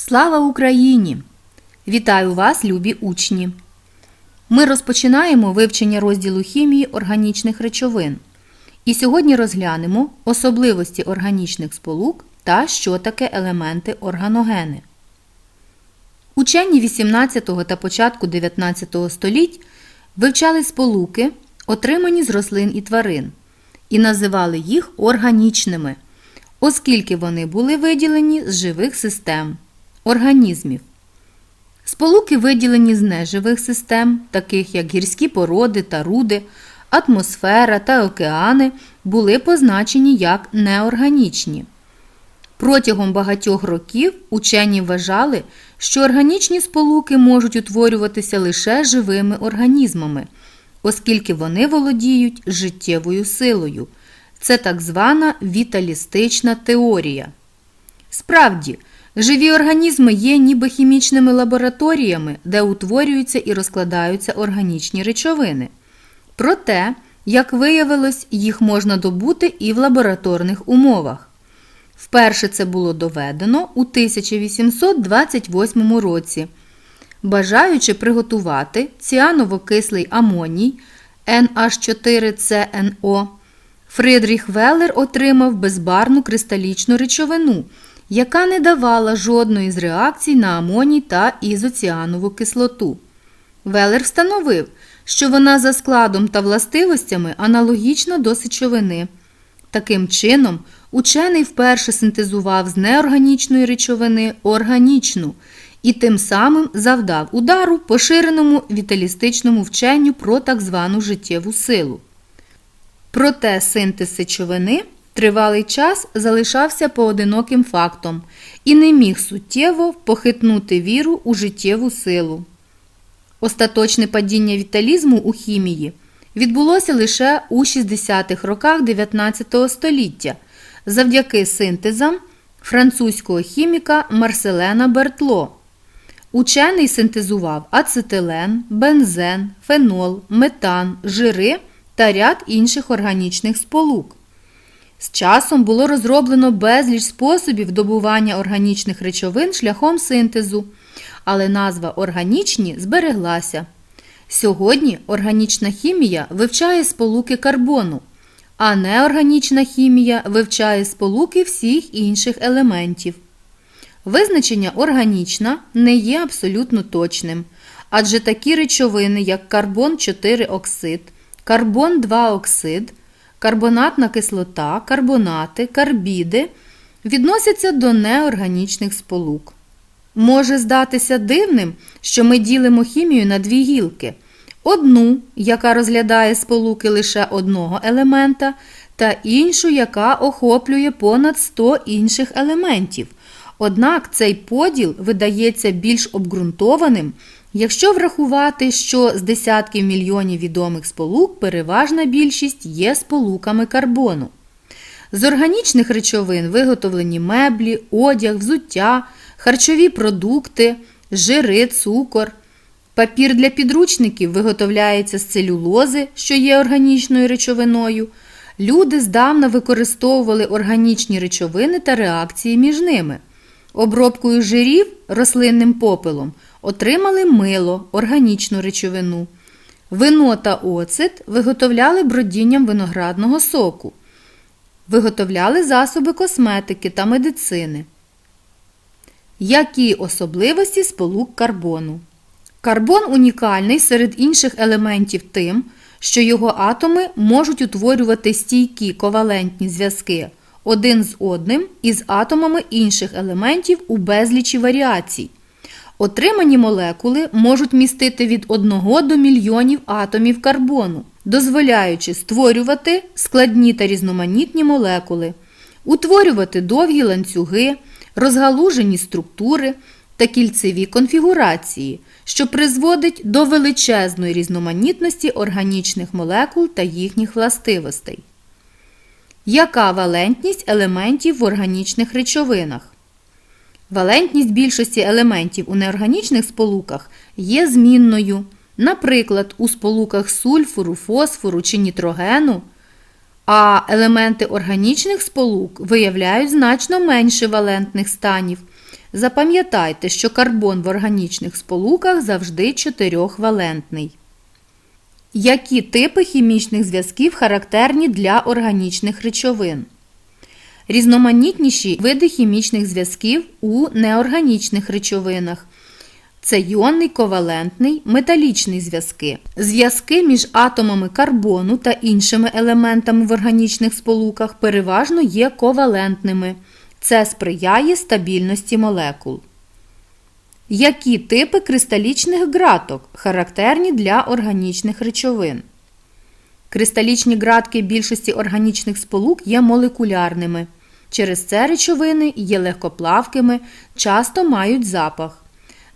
Слава Україні! Вітаю вас, любі учні! Ми розпочинаємо вивчення розділу хімії органічних речовин. І сьогодні розглянемо особливості органічних сполук та що таке елементи органогени. Учені 18 та початку 19 століть вивчали сполуки, отримані з рослин і тварин, і називали їх органічними, оскільки вони були виділені з живих систем організмів. Сполуки виділені з неживих систем, таких як гірські породи та руди, атмосфера та океани, були позначені як неорганічні. Протягом багатьох років учені вважали, що органічні сполуки можуть утворюватися лише живими організмами, оскільки вони володіють життєвою силою. Це так звана віталістична теорія. Справді, живі організми є ніби хімічними лабораторіями, де утворюються і розкладаються органічні речовини. Проте, як виявилось, їх можна добути і в лабораторних умовах. Вперше це було доведено у 1828 році. Бажаючи приготувати ціаново-кислий амоній NH4CNO, Фридріх Веллер отримав безбарну кристалічну речовину, яка не давала жодної з реакцій на амоній та ізоціанову кислоту. Веллер встановив, що вона за складом та властивостями аналогічна до сечовини. Таким чином, учений вперше синтезував з неорганічної речовини органічну і тим самим завдав удару поширеному віталістичному вченню про так звану життєву силу. Проте синтез сечовини тривалий час залишався поодиноким фактом і не міг суттєво похитнути віру у життєву силу. Остаточне падіння віталізму у хімії відбулося лише у 60-х роках 19 століття завдяки синтезам французького хіміка Марселена Бертло. Учений синтезував ацетилен, бензен, фенол, метан, жири та ряд інших органічних сполук. З часом було розроблено безліч способів добування органічних речовин шляхом синтезу, але назва органічні збереглася. Сьогодні органічна хімія вивчає сполуки карбону, а неорганічна хімія вивчає сполуки всіх інших елементів. Визначення органічна не є абсолютно точним, адже такі речовини, як карбон 4 оксид, карбон 2 оксид, карбонатна кислота, карбонати, карбіди відносяться до неорганічних сполук. Може здатися дивним, що ми ділимо хімію на дві гілки: одну, яка розглядає сполуки лише одного елемента, та іншу, яка охоплює понад 100 інших елементів. Однак цей поділ видається більш обґрунтованим, якщо врахувати, що з десятків мільйонів відомих сполук переважна більшість є сполуками карбону. З органічних речовин виготовлені меблі, одяг, взуття, харчові продукти, жири, цукор. Папір для підручників виготовляється з целюлози, що є органічною речовиною. Люди здавна використовували органічні речовини та реакції між ними. Обробкою жирів рослинним попелом отримали мило, органічну речовину. Вино та оцет виготовляли бродінням виноградного соку. Виготовляли засоби косметики та медицини. Які особливості сполук карбону? Карбон унікальний серед інших елементів тим, що його атоми можуть утворювати стійкі ковалентні зв'язки один з одним із атомами інших елементів у безлічі варіацій. Отримані молекули можуть містити від 1 до мільйонів атомів карбону, дозволяючи створювати складні та різноманітні молекули, утворювати довгі ланцюги, розгалужені структури та кільцеві конфігурації, що призводить до величезної різноманітності органічних молекул та їхніх властивостей. Яка валентність елементів в органічних речовинах? Валентність більшості елементів у неорганічних сполуках є змінною. Наприклад, у сполуках сульфуру, фосфору чи нітрогену, а елементи органічних сполук виявляють значно менше валентних станів, Запам'ятайте, що карбон в органічних сполуках завжди чотирьохвалентний. Які типи хімічних зв'язків характерні для органічних речовин? Різноманітніші види хімічних зв'язків у неорганічних речовинах. Це йонний, ковалентний, металічний зв'язки. Зв'язки між атомами карбону та іншими елементами в органічних сполуках переважно є ковалентними. Це сприяє стабільності молекул. Які типи кристалічних ґраток характерні для органічних речовин? Кристалічні ґратки більшості органічних сполук є молекулярними. Через це речовини є легкоплавкими, часто мають запах.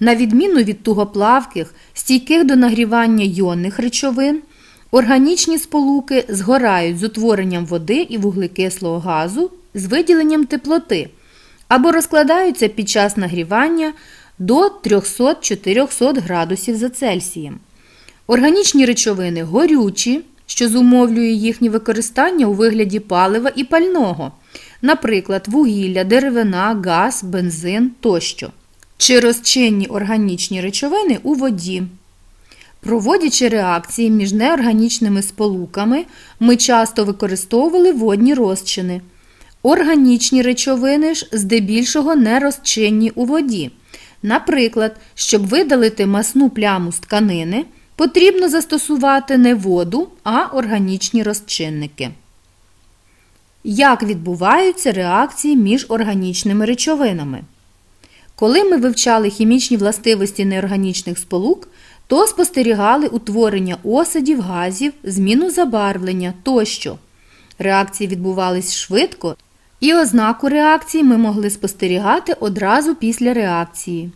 На відміну від тугоплавких, стійких до нагрівання йонних речовин, органічні сполуки згорають з утворенням води і вуглекислого газу з виділенням теплоти або розкладаються під час нагрівання до 300-400 градусів за Цельсієм. Органічні речовини горючі, що зумовлює їхнє використання у вигляді палива і пального, наприклад, вугілля, деревина, газ, бензин тощо. Чи розчинні органічні речовини у воді. Проводячи реакції між неорганічними сполуками, ми часто використовували водні розчини. Органічні речовини ж здебільшого не розчинні у воді. Наприклад, щоб видалити масну пляму з тканини, потрібно застосувати не воду, а органічні розчинники. Як відбуваються реакції між органічними речовинами? Коли ми вивчали хімічні властивості неорганічних сполук, то спостерігали утворення осадів, газів, зміну забарвлення тощо. Реакції відбувались швидко, і ознаку реакції ми могли спостерігати одразу після реакції.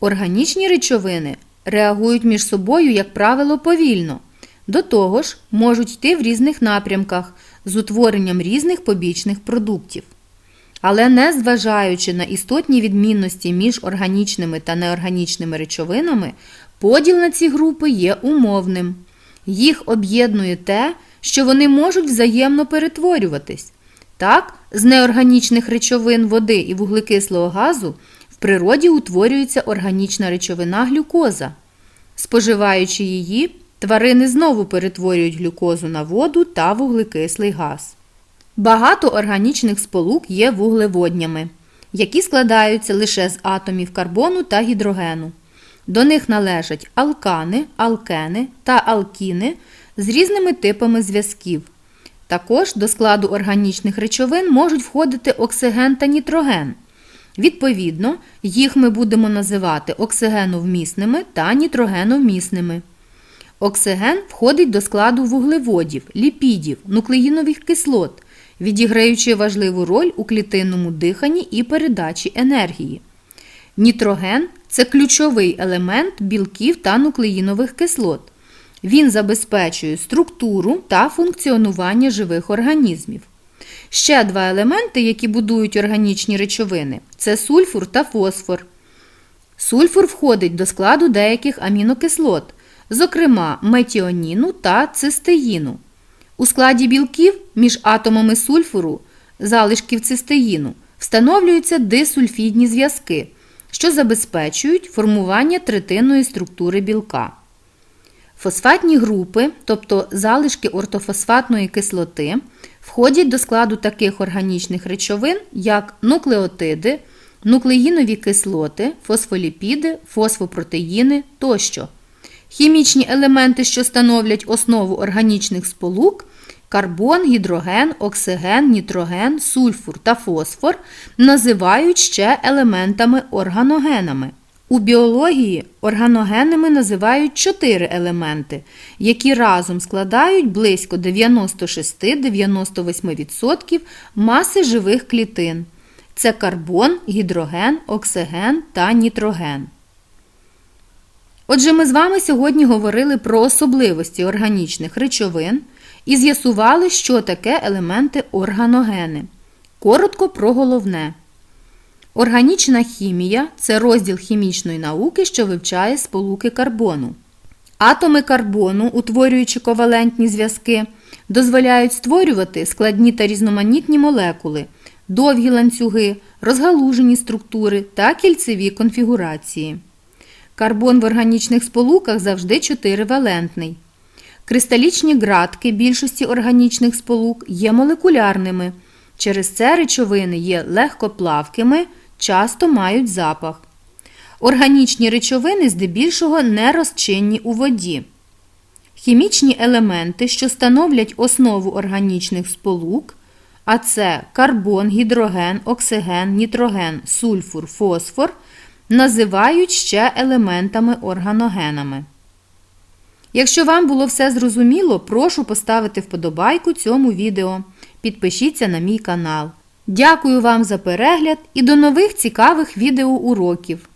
Органічні речовини реагують між собою, як правило, повільно. До того ж, можуть йти в різних напрямках з утворенням різних побічних продуктів. Але не зважаючи на істотні відмінності між органічними та неорганічними речовинами, поділ на ці групи є умовним. Їх об'єднує те, що вони можуть взаємно перетворюватись. Так, з неорганічних речовин води і вуглекислого газу в природі утворюється органічна речовина глюкоза. Споживаючи її, тварини знову перетворюють глюкозу на воду та вуглекислий газ. Багато органічних сполук є вуглеводнями, які складаються лише з атомів карбону та гідрогену. До них належать алкани, алкени та алкіни з різними типами зв'язків. Також до складу органічних речовин можуть входити оксиген та нітроген. Відповідно, їх ми будемо називати оксигеновмісними та нітрогеновмісними. Оксиген входить до складу вуглеводів, ліпідів, нуклеїнових кислот, відіграючи важливу роль у клітинному диханні і передачі енергії. Нітроген це ключовий елемент білків та нуклеїнових кислот. Він забезпечує структуру та функціонування живих організмів. Ще два елементи, які будують органічні речовини це сульфур та фосфор. Сульфур входить до складу деяких амінокислот, зокрема метіоніну та цистеїну. У складі білків між атомами сульфуру, залишків цистеїну, встановлюються дисульфідні зв'язки, що забезпечують формування третинної структури білка. Фосфатні групи, тобто залишки ортофосфатної кислоти, входять до складу таких органічних речовин, як нуклеотиди, нуклеїнові кислоти, фосфоліпіди, фосфопротеїни тощо. Хімічні елементи, що становлять основу органічних сполук карбон, гідроген, оксиген, нітроген, сульфур та фосфор, називають ще елементами органогенами. У біології органогенами називають чотири елементи, які разом складають близько 96-98% маси живих клітин. Це карбон, гідроген, оксиген та нітроген. Отже, ми з вами сьогодні говорили про особливості органічних речовин і з'ясували, що таке елементи органогени. Коротко про головне. Органічна хімія це розділ хімічної науки, що вивчає сполуки карбону. Атоми карбону, утворюючи ковалентні зв'язки, дозволяють створювати складні та різноманітні молекули, довгі ланцюги, розгалужені структури та кільцеві конфігурації. Карбон в органічних сполуках завжди 4-валентний. Кристалічні ґратки більшості органічних сполук є молекулярними. Через це речовини є легкоплавкими, часто мають запах. Органічні речовини здебільшого не розчинні у воді. Хімічні елементи, що становлять основу органічних сполук, а це карбон, гідроген, оксиген, нітроген, сульфур, фосфор, називають ще елементами органогенами. Якщо вам було все зрозуміло, прошу поставити вподобайку цьому відео. Підпишіться на мій канал. Дякую вам за перегляд і до нових цікавих відеоуроків!